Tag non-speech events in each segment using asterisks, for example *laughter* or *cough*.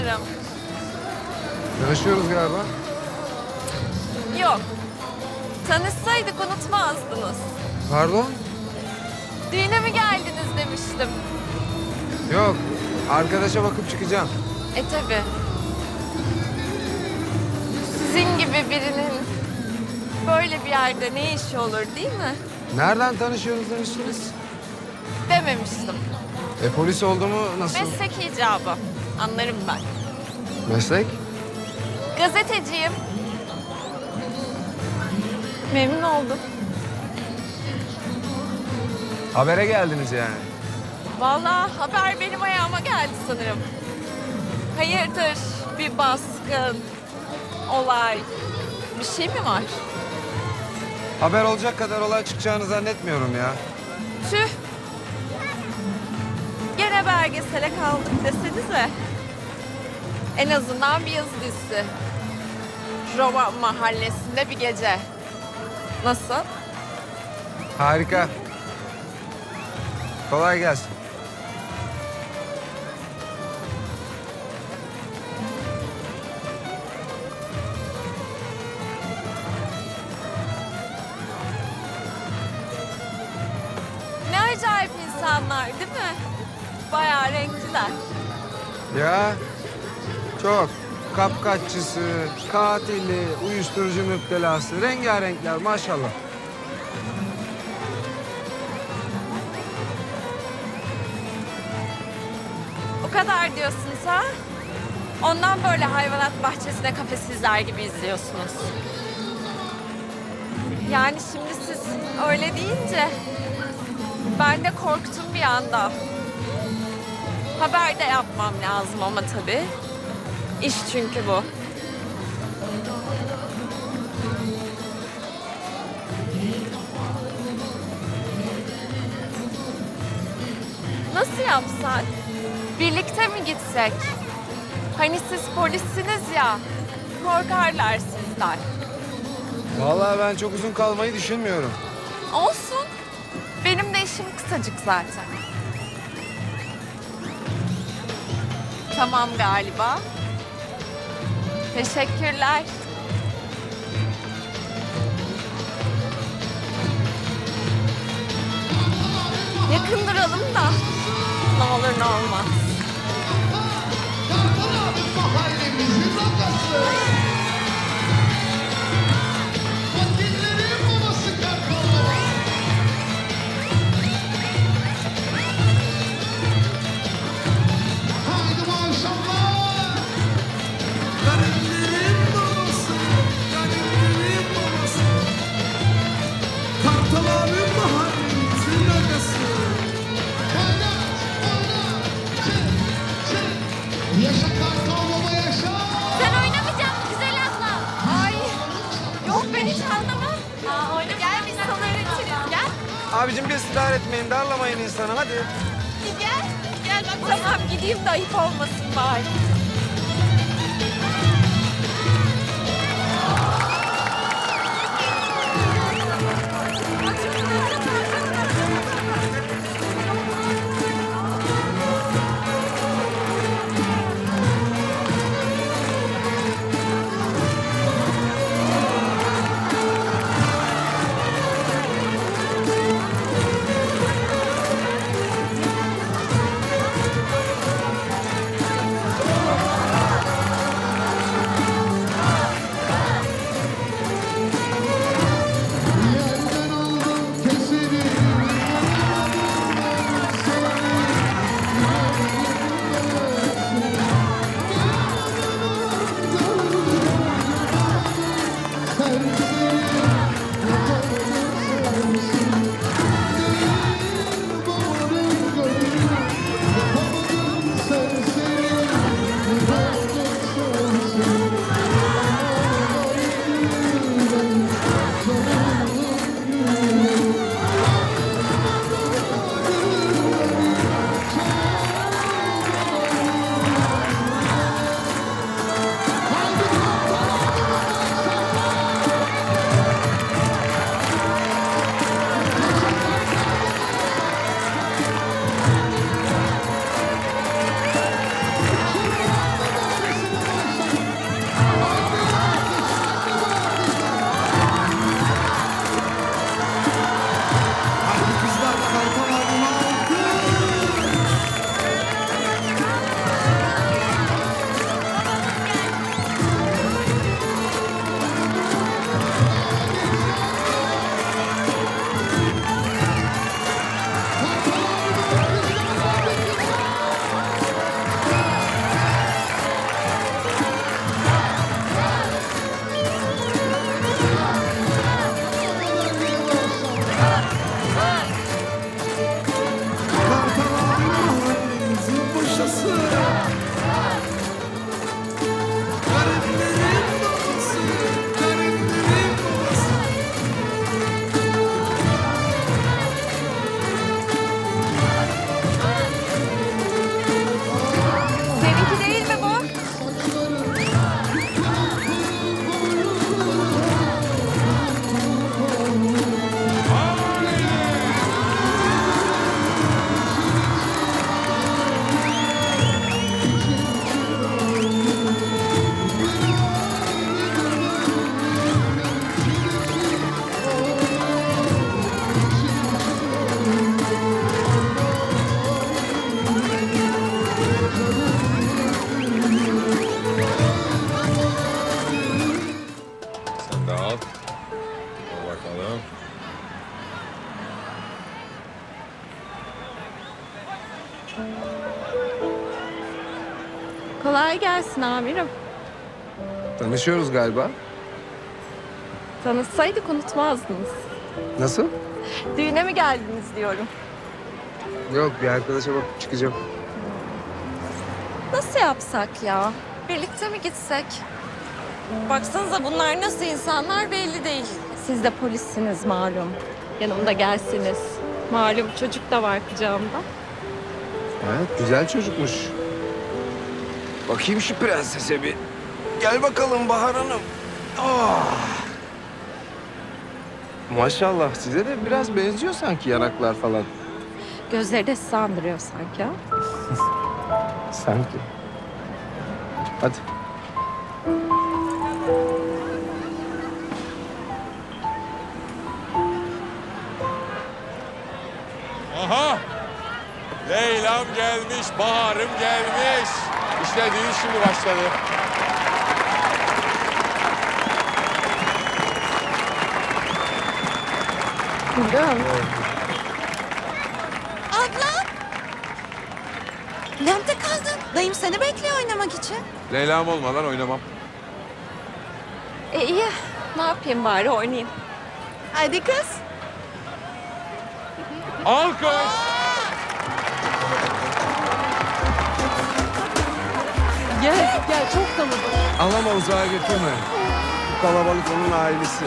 sanırım. Tanışıyoruz galiba. Yok. Tanışsaydık unutmazdınız. Pardon? Düğüne mi geldiniz demiştim. Yok. Arkadaşa bakıp çıkacağım. E tabi. Sizin gibi birinin böyle bir yerde ne işi olur değil mi? Nereden tanışıyoruz demiştiniz? Dememiştim. E polis oldu mu nasıl? Meslek icabı. Anlarım ben. Meslek? Gazeteciyim. Memnun oldum. Habere geldiniz yani. Vallahi haber benim ayağıma geldi sanırım. Hayırdır bir baskın, olay, bir şey mi var? Haber olacak kadar olay çıkacağını zannetmiyorum ya. Tüh. Gene belgesele kaldık desenize. En azından bir yazı dizisi. Roma mahallesinde bir gece. Nasıl? Harika. Kolay gelsin. Ne acayip insanlar değil mi? Bayağı renkliler. Ya çok. Kapkaççısı, katili, uyuşturucu müptelası, rengarenkler maşallah. O kadar diyorsunuz ha? Ondan böyle hayvanat bahçesine kafesizler gibi izliyorsunuz. Yani şimdi siz öyle deyince ben de korktum bir anda. Haber de yapmam lazım ama tabii. İş çünkü bu. Nasıl yapsak? Birlikte mi gitsek? Hani siz polissiniz ya. Korkarlar sizden. Vallahi ben çok uzun kalmayı düşünmüyorum. Olsun. Benim de işim kısacık zaten. Tamam galiba. Teşekkürler. Yakın duralım da ne olur ne olmaz. Bir ısrar etmeyin, darlamayın insanı hadi. Gel. Gel bak. Tamam gideyim de ayıp olmasın bari. Kolay gelsin amirim. Tanışıyoruz galiba. Tanışsaydık unutmazdınız. Nasıl? Düğüne mi geldiniz diyorum. Yok bir arkadaşa bakıp çıkacağım. Nasıl yapsak ya? Birlikte mi gitsek? Baksanıza bunlar nasıl insanlar belli değil. Siz de polissiniz malum. Yanımda gelsiniz. Malum çocuk da var kucağımda. Evet güzel çocukmuş. Bakayım şu prensese bir. Gel bakalım Bahar Hanım. Ah. Maşallah size de biraz benziyor sanki yanaklar falan. Gözleri de sizi andırıyor sanki ha? *laughs* Sanki. Hadi. Leylam gelmiş, baharım gelmiş. İşte düğün şimdi başladı. Buyurun. Abla! Nerede kaldın? Dayım seni bekliyor oynamak için. Leylam olmadan oynamam. E iyi. Ne yapayım bari oynayayım. Hadi kız. Alkış! Gel, gel çok tanıdım. Anlama uzağa götürme. Bu kalabalık onun ailesi.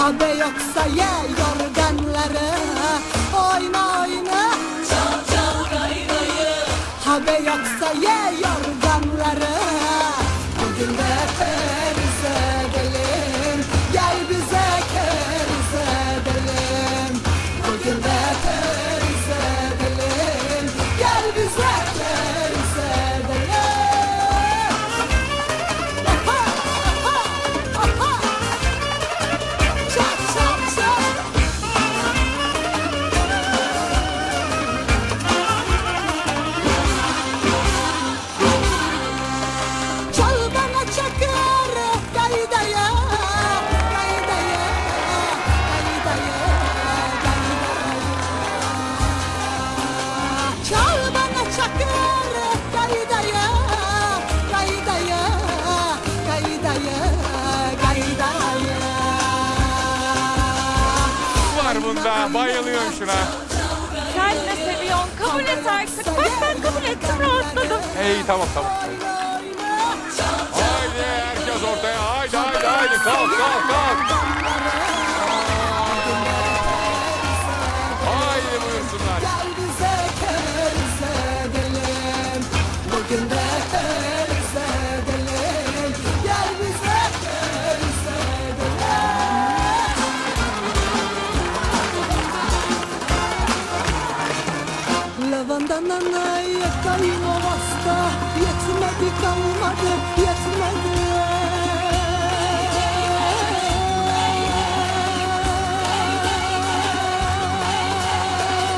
Habe yoksa ye yorganları. Oyna oyna çal çal gaydayı. Habe yoksa ye. head. Bayılıyorum şuna. Sen ne seviyorsun? Kabul et artık. Bak ben kabul ettim, rahatladım. Hey tamam tamam. Haydi herkes ortaya. Haydi haydi haydi. Kalk kalk. 長いいのマスタつまでかうまれ